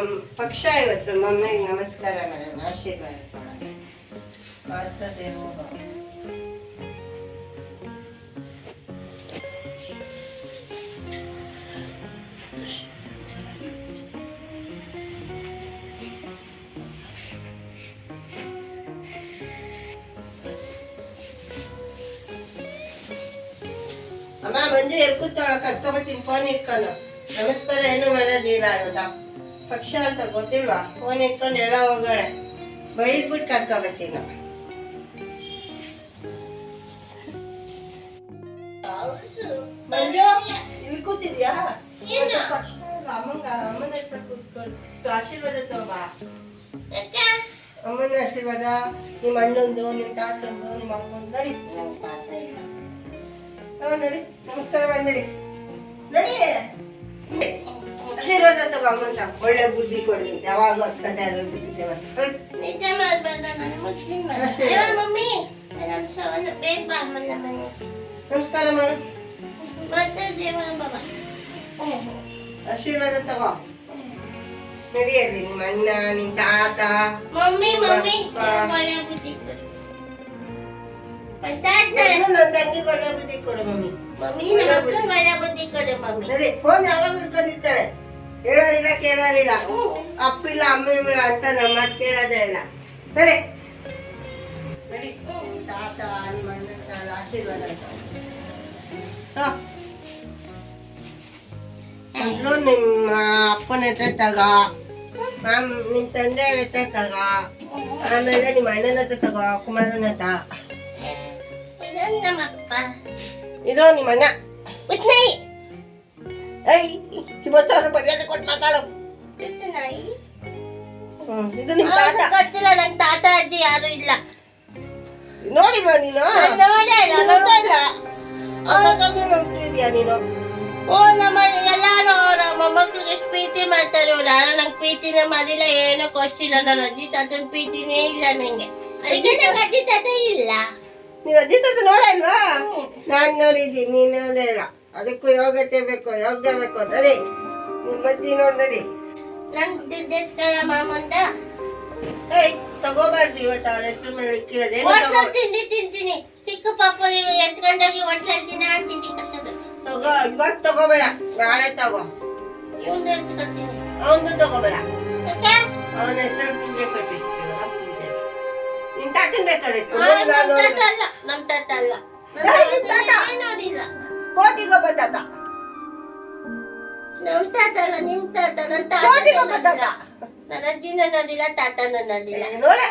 ನಮ್ಮ ಪಕ್ಷ ಇವತ್ತು ಮಮ್ಮಿಗೆ ನಮಸ್ಕಾರ ಮಾಡೋಣ ಆಶೀರ್ವಾದ ಮಾಡೋಣ ಮಾತ್ರ ದೇವೋಭವ ಅಮ್ಮ ಮಂಜು ಎಲ್ಲಿ ಕೂತಾಳ ಕರ್ಕೊಬತ್ತೀನಿ ಫೋನ್ ಇಟ್ಕೊಂಡು ನಮಸ್ಕಾರ ಏನು ಮಾಡೋದಿಲ್ಲ ಇವತ್ತ ಪಕ್ಷ ಅಂತ ಗೊತ್ತಿಲ್ವಾ? ಫೋನ್ ಇಟ್ಕೊಂಡು ಎಲ್ಲ ಹೋಗೋಳೆ ಬೈದ್ಬಿಟ್ಟು ನಾವು ಮಂಜು ಇಲ್ಲಿ ಕೂತಿದ್ಯಾ? ಪಕ್ಷ ಇಲ್ಲ, ಅಮ್ಮನ ಹತ್ರ ಕೂತ್ಕೊಂಡು ಆಶೀರ್ವಾದ ತಗೋಬಾ ಅಮ್ಮನ ಆಶೀರ್ವಾದ ನಿಮ್ಮ ಅಣ್ಣಂದು ನಿಮ್ಮ ತಾತಂದು ನಿಮ್ಮ ಅಮ್ಮಂದು ನಡಿ. ನಮಸ್ಕಾರ ಮಾಡಿ ನಡಿ. ಅಮ್ಮಂತ ಒಳ್ಳೆ ಬುದ್ಧಿ ಕೊಡಿ ಅಂತ ಯಾವಾಗ ಹತ್ತು ಗಂಟೆ ಆದ್ರೂ ಬಿದ್ದಿದ್ದೇವೆ ನಿಜ ಮಾಡ್ಬೇಡ ನಾನು ಮುಸ್ಲಿಂ. ಮಮ್ಮಿ ನನ್ನ ಸವನ ಬೇಗ ಬಾ ಮನೆ ನಮಸ್ಕಾರ ಮಾಡು. ಮತ್ತೆ ದೇವ ಬಾಬಾ ಆಶೀರ್ವಾದ ತಗೋ. ನಡಿಯಲ್ಲಿ ನಿಮ್ಮ ಅಣ್ಣ ನಿಮ್ಮ ತಾತ. Mummy mummy. ಒಳ್ಳೆ ಬುದ್ಧಿ ಕೊಡು. ನನ್ನ ಮಮ್ಮಿ. ಮಮ್ಮಿ ಒಳ್ಳೆ ಬುದ್ಧಿ. ಕೊಡು ಮಮ್ಮಿ. ಫೋನ್ ಯಾವಾಗ ಹಿಡ್ಕೊಂಡಿರ್ತಾರೆ. ಹೇಳೋದಿಲ್ಲ ಕೇಳೋದಿಲ್ಲ. ಅಪ್ಪಿಲ್ಲ ಅಮ್ಮ ಇಲ್ಲ ಅಂತ ನಮ್ಮ ಮಾತು ಕೇಳೋದೇ ಇಲ್ಲ. ಸರಿ. ತಾತ ನಿಮ್ಮ ಅಣ್ಣ ಆಶೀರ್ವಾದ ತಗೋ. ಮೊದ್ಲು ನಿಮ್ಮ ಅಪ್ಪನ ಹತ್ರ ತಗ. ನಿಮ್ಮ ತಂದೆ ಹತ್ರ ತಗ. ಆಮೇಲೆ ನಿಮ್ಮ ಅಣ್ಣನ ಹತ್ರ ತಗೋ ಕುಮಾರನ ಹತ್ರ. ನಮ್ಮಪ್ಪ. ಇದು ನಿಮ್ಮ ಅಣ್ಣ ಬಿಟ್ಟು ನಾಯಿ ಇವತ್ತು ಇವತ್ತಾರು ಮರ್ಯಾದೆ ಕೊಟ್ಟು ಮಾತಾಡು. ಬಿಟ್ಟು ನಾಯಿ ಹ್ಮ್, ಇದು ಅವ್ನು ಗೊತ್ತಿಲ್ಲ ನನ್ನ ತಾತ ಅಜ್ಜಿ ಯಾರು ಇಲ್ಲ. ನೋಡಿಲ್ವಾ ನೀನು? ನಾನ್ ನೋಡೇ ಇಲ್ಲ. ಅವ್ರ ಕಮ್ಮಿ ನೋಡ್ತಿದ್ಯಾ ನೀನು? ಓ ನಮ್ಮ ಎಲ್ಲಾರು ಅವ್ರ ಮೊಮ್ಮಕ್ಳಿಗೆ ಎಷ್ಟು ಪ್ರೀತಿ ಮಾಡ್ತಾರೆ ಅವ್ರು ಯಾರು ನಂಗೆ ಪ್ರೀತಿನೇ ಮಾಡಿಲ್ಲ ಏನೋ ಕೊಡ್ಸಿಲ್ಲ ನನ್ನ ಅಜ್ಜಿ ತಾತನ ಪ್ರೀತಿನೇ ಇಲ್ಲ ನಂಗೆ. ಅದಕ್ಕೆ ನಂಗೆ ಅಜ್ಜಿ ತಾತ ಇಲ್ಲ. ನೀವು ಅಜ್ಜಿ ತಾತ ನೋಡಲ್ವಾ? ನಾನು ನೋಡಿದ್ದೀನಿ ನೀನ್ ನೋಡೇ ಇಲ್ಲ ಅದಕ್ಕೂ ಯೋಗ್ಯತೆ ಬೇಕು ಯೋಗ್ಯ ಬೇಕು. ನಡಿ ನಿನ್ ಅಜ್ಜಿ ನೋಡ್ ನಡಿ. ನಂಗ್ ದುಡ್ಡೆತ್ತಳ ಮಾಮಂದ ಏಯ್ ತಗೋಬಾರ್ದು ಇವತ್ತು ಅವ್ರ ಹೆಸರು ಮೇಲೆ ಇಕ್ಕಿರೋದೇ. ಹೋಟ್ಲಲ್ಲಿ ತಿಂಡಿ ತಿಂತೀನಿ. ಚಿಕ್ಕ ಪಾಪ ಎತ್ಕೊಂಡೋಗಿ ಹೋಟ್ಲಲ್ಲಿ ದಿನ ತಿಂಡಿ ಕಸದು ತಗೋ ಇವತ್ತು ತಗೋಬೇಡ ನಾಳೆ ತಗೋ. ಇವಂದು ಎತ್ಕೊತೀನಿ. ಅವನು ತಗೋಬೇಡ? ಅವನ ಹೆಸರು ಪೂಜೆ ಕಟ್ಟಿಸ್ತೀವಲ್ಲ ಪೂಜೆ ನಿನ್ ತಾತನ್ ಬೇಕಾದ್ರೆ ಇಟ್ಟು. ನಮ್ ತಾತ ಅಲ್ಲ ನಮ್ ತಾತ ಅಲ್ಲ? ನೋಡಿಲ್ಲ. ಕೋಟಿಗೊಬ್ಬ ತಾತ. ನಮ್ ತಾತ ಅಲ್ಲ ನಿಮ್ ತಾತ ನನ್ ತಾತ ಕೋಟಿಗೊಬ್ಬ ತಾತ. ನನ್ನ ಅಜ್ಜಿನ ನೋಡಿಲ್ಲ ತಾತನ ನೋಡಿಲ್ಲ ನೋಡೆ.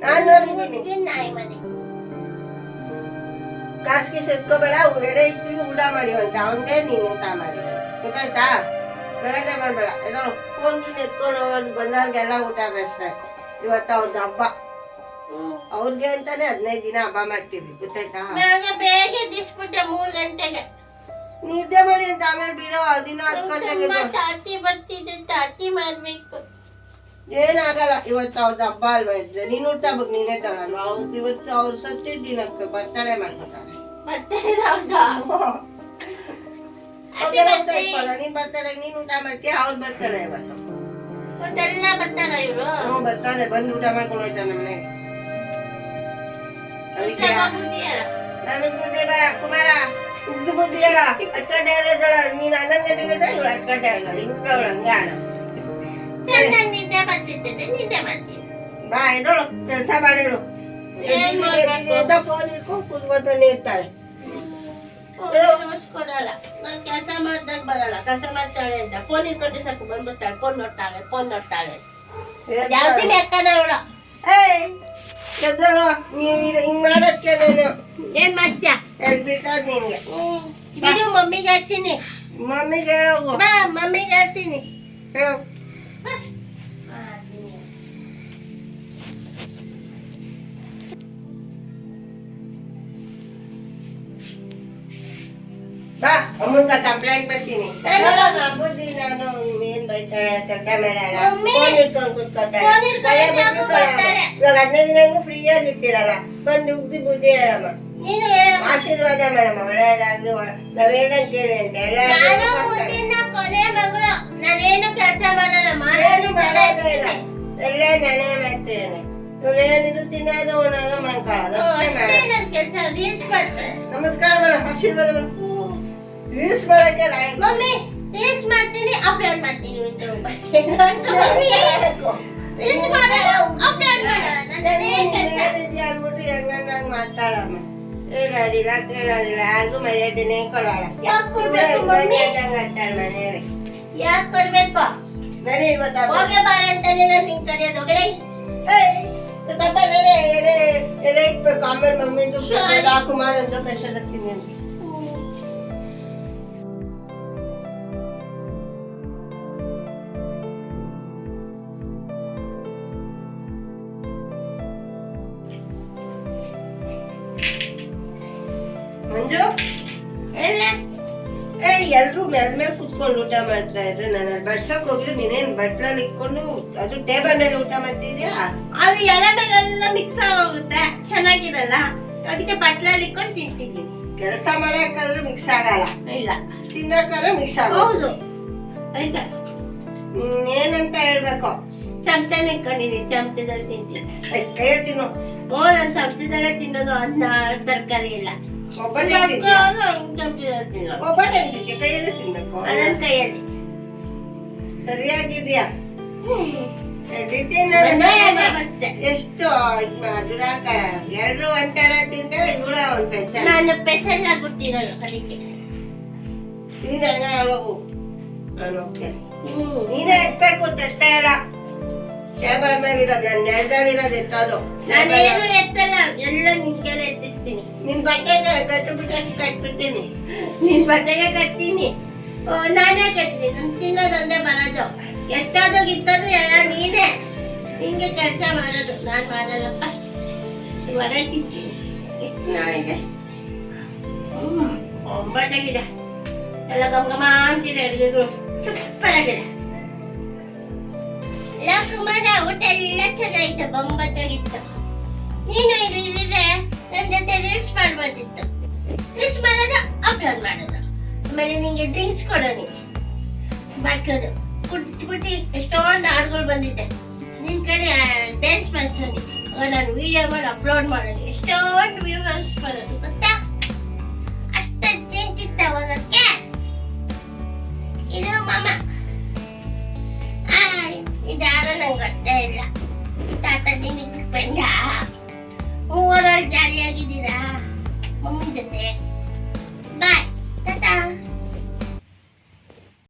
ನಾನ್ ನೋಡಿದ್ದೀನಿ ನಾಯಿ ಮನೆ. ಕಾಸಿಗೆ ಸೆತ್ಕೋಬೇಡ ಎಡೆ ಇರ್ತೀವಿ ಊಟ ಮಾಡಿ ಅಂತ. ಅವಂದೇ ನೀನು ಊಟ ಮಾಡಿ. ಗೊತ್ತಾಯ್ತಾ? ಗಲಾಟೆ ಮಾಡಬೇಡ. ಏನೋ ಫೋನ್ ಎತ್ಕೊಂಡು ಹೋಗೋದು ಬಂದವ್ರಿಗೆಲ್ಲ ಊಟ ಬೆಳೆಸ್ಬೇಕು ಇವತ್ತು ಅವ್ರದ್ದು ಹಬ್ಬ. ಅವ್ರಿಗೆ ಅಂತಾನೆ ಹದಿನೈದು ದಿನ ಹಬ್ಬ ಮಾಡ್ತೀವಿ ಗೊತ್ತಾಯ್ತಾ? ಬೇಗ ಎದ್ದಿಸ್ಬಿಟ್ಟೆ ಮೂರ್ ಗಂಟೆಗೆ. ನಿದ್ದೆ ಮಾಡಿ ಅಂತ ಆಮೇಲೆ ಬಿಡೋ ದಿನ ಹತ್ತು ಗಂಟೆಗೆ ಚಾಚಿ ಬರ್ತಿದೆ ಚಾಚಿ ಮಾಡ್ಬೇಕು. ಏನಾಗಲ್ಲ ಇವತ್ತು ಅವ್ರದ್ದು ಹಬ್ಬ ಅಲ್ವಾ ಇದ್ರೆ? ನೀನು ಊಟ ಹಬ್ಬಕ್ಕೆ ನೀನೇ ತಗೊಳಲ್ವಾ? ಅವ್ರದ್ದು ಇವತ್ತು ಅವ್ರು ಸತ್ತಿದ ದಿನಕ್ಕೆ ಬರ್ತಾರೆ ಮಾಡ್ಕೊತಾರೆ. ನೀನ್ ಬರ್ತಾರೆ ನೀನ್ ಊಟ ಮಾಡ್ತೀಯ ಅವ್ರು ಬರ್ತಾರೆ ಇವತ್ತು. ಬರ್ತಾರ ಇವ್ರು? ಹ್ಞೂ ಬರ್ತಾರೆ ಬಂದು ಊಟ ಮಾಡ್ಕೊಂಡು ಹೋಯ್ತಾನೆ ಮನೆಗೆ. ಅದಕ್ಕೆ ನನಗೆ ಬುದ್ಧಿ ಬೇಡ ಕುಮಾರ ಉದ್ದು ಬುದ್ಧಿ ಅಲ್ಲ ಹತ್ತು ಗಂಟೆ ಇರೋದಳ ನೀನು ಹನ್ನೊಂದು ಗಂಟೆಗೆ ಇದ್ರೆ ಇವಳು ಹತ್ತು ಗಂಟೆ ಆಗಲ್ಲ ಹಿಂಗೆ ಅವಳು ಹಂಗೆ ಆಡ ನಂಗ್ ನಿದ್ದೆ ಬರ್ತಿರ್ತದೆ ನಿದ್ದೆ ಮಾಡ್ತೀನಿ ಬಾ ಎದೋಳು ಕೆಲಸ ಮಾಡಿರು ಏನ್ ಮಾಡ್ಬೇಕು? ಫೋನ್ ಇಟ್ಕೊಂಡು ಕುತ್ಕೊತಾನೆ ಇರ್ತಾಳೆ ಕೊಡಲ್ಲ ನಾನ್ ಕೆಲಸ ಮಾಡ್ದಾಗ ಬರಲ್ಲ ಕೆಲಸ ಮಾಡ್ತಾಳೆ ಅಂತ ಫೋನ್ ಇಟ್ಕೊಂಡ್ರೆ ಸಾಕು ಬಂದ್ಬಿಡ್ತಾಳೆ ಫೋನ್ ನೋಡ್ತಾಳೆ ಫೋನ್ ನೋಡ್ತಾಳೆ ಜಾಸ್ತಿ ಬೇಕಾದ ಅವಳು ಏಯ್ ಎದ್ದಳು ನೀನು ಹಿಂಗ್ ಮಾಡೋಕ್ಕೆ ನೀನು. ಏನ್ ಮಾಡ್ತೀಯ? ಹೇಳ್ಬಿಟ್ಟದ್ ನಿನ್ಗೆ ಬಿಡು ಮಮ್ಮಿಗೆ ಹೇಳ್ತೀನಿ. ಮಮ್ಮಿಗೆ ಹೇಳೋಗು. ಬಾ ಮಮ್ಮಿಗೆ ಹೇಳ್ತೀನಿ. ಹೇಳು. ಬಾ ಅಮ್ಮಂಗ ಕಂಪ್ಲೇಂಟ್ ಮಾಡ್ತೀನಿ. ಏನ್ ಹೇಳ್ತಾರೆ ಕ್ಯಾಮೆರಾ ಫೋನ್ ಇಟ್ಕೊಂಡು ಕೂತ್ಕೊತಾರೆ ಇವಾಗ ಹದಿನೈದು ದಿನ ಉಗ್ದಿ ಆಶೀರ್ವಾದ ಮೇಡಮ್ ಒಳ್ಳೆಯದಾಗ್ಲಿ ಕೇಳಿ ಅಂತ ನಾನೇನು ಕೆಲಸ ಮಾಡಲ್ಲ ಮಾಡೋದು ಮಾಡೋದೇ ಇಲ್ಲ. ಎಲ್ಲ ನಾನೇ ಮಾಡ್ತೇನೆ ಇವಳೇನಿದ್ರು ತಿನ್ನೋದು ಉಣೋದು ಮನ್ಕೊಳ್ಳೋದು ನಮಸ್ಕಾರ ಮೇಡಮ್ ಆಶೀರ್ವಾದ ರೀಲ್ಸ್ ಬರೋಕೆ ರೀಲ್ಸ್ ಮಾಡ್ತೀನಿ ಅಪ್ಲೋಡ್ ಮಾಡ್ತೀನಿ ರೀಲ್ಸ್ ಮಾಡೋಣ. ಅಪ್ಲೋಡ್ ಅಂದ್ಬಿಟ್ಟು ಹೆಂಗಂಗ್ ಮಾಡ್ತಾಳಮ್ಮ. ಕೇಳೋದಿಲ್ಲ ಯಾರಿಗೂ ಮರ್ಯಾದೆನೇ ಕೊಡೋಣ ಯಾಕೆ ಕೊಡ್ಬೇಕು ಮಮ್ಮಿ? ಆಡ್ತಾಳೆ ಮನೆಯಲ್ಲಿ. ಯಾಕೆ ಕೊಡ್ಬೇಕು? ನಡಿ ಇವತ್ತು ಕುಮಾರ್ ಹೋಗೆ ಬಾರ ಅಂತಾನೆ ನಾನು ಹಿಂಗ್ ಕರೆಯೋದು ಹೋಗಲೇ. ಏಯ್, ಇವತ್ತಪ್ಪ ನಡಿ, ಎಡೆ ಎಡೆ ಇಕ್ಬೇಕು. ಆಮೇಲೆ ಮಮ್ಮಿಂದು ಪ್ರಸಾದ ಸರಿ. ಕುಮಾರ್ ಅಂತ. ಎಲ್ರು ಮೇಲ್ ಕುತ್ಕೊಂಡು ಊಟ ಮಾಡ್ತಾ ಇದ್ರೆ ನಾನು ಅಲ್ಲಿ ಬಡ್ಸಕ್ ಹೋಗಿದ್ರೆ ನೀನೇನ್ ಬಟ್ಲಲ್ಲಿ ಇಟ್ಕೊಂಡು ಅದು ಟೇಬಲ್ ಮೇಲೆ ಊಟ ಮಾಡ್ತಿದ್ಯಾ? ಅದು ಎಲೆ ಮೇಲೆಲ್ಲ ಮಿಕ್ಸ್ ಆಗೋಗುತ್ತೆ. ಚೆನ್ನಾಗಿರಲ್ಲ? ಅದಕ್ಕೆ ಬಟ್ಲಲ್ಲಿ ಇಟ್ಕೊಂಡು ತಿಂತಿದ್ದೀನಿ ಕೆಲಸ ಮಾಡಕ್ಕಾದ್ರೆ ಮಿಕ್ಸ್ ಆಗಲ್ಲ. ಇಲ್ಲ. ತಿನ್ನಕ್ಕಾದ್ರೆ ಮಿಕ್ಸ್ ಆಗೋದು ಹೌದು. ಆಯ್ತಾ? ಏನಂತ ಹೇಳ್ಬೇಕು? ಚಮಚನೇ ಇಟ್ಕೊಂಡಿದ್ದೀನಿ. ಚಮಚದಲ್ಲಿ ತಿಂತೀನಿ. ಕೈ ಓ ನಾನು ಚಮಚದಲ್ಲೇ ತಿನ್ನೋದು. ಅನ್ನ ತರಕಾರಿ ಇಲ್ಲ ಕೈಯಲ್ಲೇ ತಿನ್ಬೇಕು ಅದನ್ನ ಕೈಯಲ್ಲಿ. ಸರಿಯಾಗಿದ್ಯಾ. ಎಷ್ಟು ದುರಾಕಾರ ಎಲ್ರು ಒಂಥರ ತಿಂತಾರೆ ಇವಳ ಒಂದು ಪೈಸೆ ನಾನು ಪೆಷಲ್ ಆಗಿ ಹುಟ್ಟಿರೋದು ಅದಕ್ಕೆ. ನೀನು ಹಂಗ ನಾನು ಹೋಗ್ತೇನೆ. ನೀನೇ ಎತ್ಬೇಕು ತಟ್ಟೆ ಎಲ್ಲ. ಟೇಬಲ್ ಮೇಲೆ ಇರೋದು ನನ್ನ ನೆಲದಲ್ಲಿ ಇರೋದು ಎತ್ತೋದು ನಾನೇನು ಎತ್ತಲ್ಲ ಎಲ್ಲ ನಿನ್ಗೆಲ್ಲ ಎತ್ತಿಸ್ತೀನಿ. ನಿನ್ ಬಟ್ಟೆಗೆ ಗಟ್ಟು ಬಿಟ್ಟು ಕಟ್ಬಿಡ್ತೀನಿ. ನಿನ್ ಬಟ್ಟೆಗೆ ಕಟ್ತೀನಿ. ನಾನೇ ಕಟ್ತೀನಿ ನನ್ ತಿನ್ನೋದೊಂದೇ ಬರೋದು. ಎತ್ತೋದು ಗಿತ್ತೋದು ಎಲ್ಲ ನೀನೇ. ನಿಂಗೆ ಕೆಲಸ ಮಾಡೋದು. ನಾನು ಮಾಡಲ್ಲಪ್ಪ ವಡೆ ತಿಂತೀನಿ. ಹ್ಮ್ ಒಂಬತ್ತಾಗಿದೆ ಎಲ್ಲ ಗಮ ಗಮ ಅಂತಿದೆ ಎಲ್ರಿಗೂ ಸೂಪರ್ ಆಗಿದೆ ಇಲ್ಲ ಕುಮಾರ ಊಟ ಎಲ್ಲ ಚೆನ್ನಾಗಿತ್ತು ಬೊಂಬತ್ತಾಗಿತ್ತು ನೀನು ಇಲ್ಲಿ ಇಲ್ಲಿದ್ರೆ ನನ್ನ ಜೊತೆ ರೀಲ್ಸ್ ಮಾಡ್ಬೋದಿತ್ತು. ರೀಲ್ಸ್ ಮಾಡೋದು ಅಪ್ಲೋಡ್ ಮಾಡೋದು. ಆಮೇಲೆ ನಿಂಗೆ ಡ್ರಿಂಕ್ಸ್ ಕೊಡೋನಿ. ಬಾಟ್ಲದು ಕುಟ್ಬಿಟ್ಟು ಎಷ್ಟೊಂದು ಹಾಡುಗಳು ಬಂದಿದ್ದೆ ನಿನ್ ಕಡೆ ಡ್ಯಾನ್ಸ್ ಮಾಡಿಸೋನಿ. ನಾನು ವಿಡಿಯೋ ಮಾಡಿ ಅಪ್ಲೋಡ್ ಮಾಡೋದು. ಎಷ್ಟೊಂದು ವ್ಯೂವರ್ಸ್ ಬರೋದು, ಗೊತ್ತಾ? ಅಷ್ಟು ಚಿಂತಿತ್ತ ಹೋಗಕ್ಕೆ ಇದು ಮಾಮ. ನಂಗೆ ಗೊತ್ತೇ ಇಲ್ಲ ತಾತ ನಿನಗೆ ಬಂದ ಮೂವರಲ್ಲಿ ಜಾಲಿಯಾಗಿದ್ದೀರಾ? ಮಮ್ಮಿ ಜೊತೆ.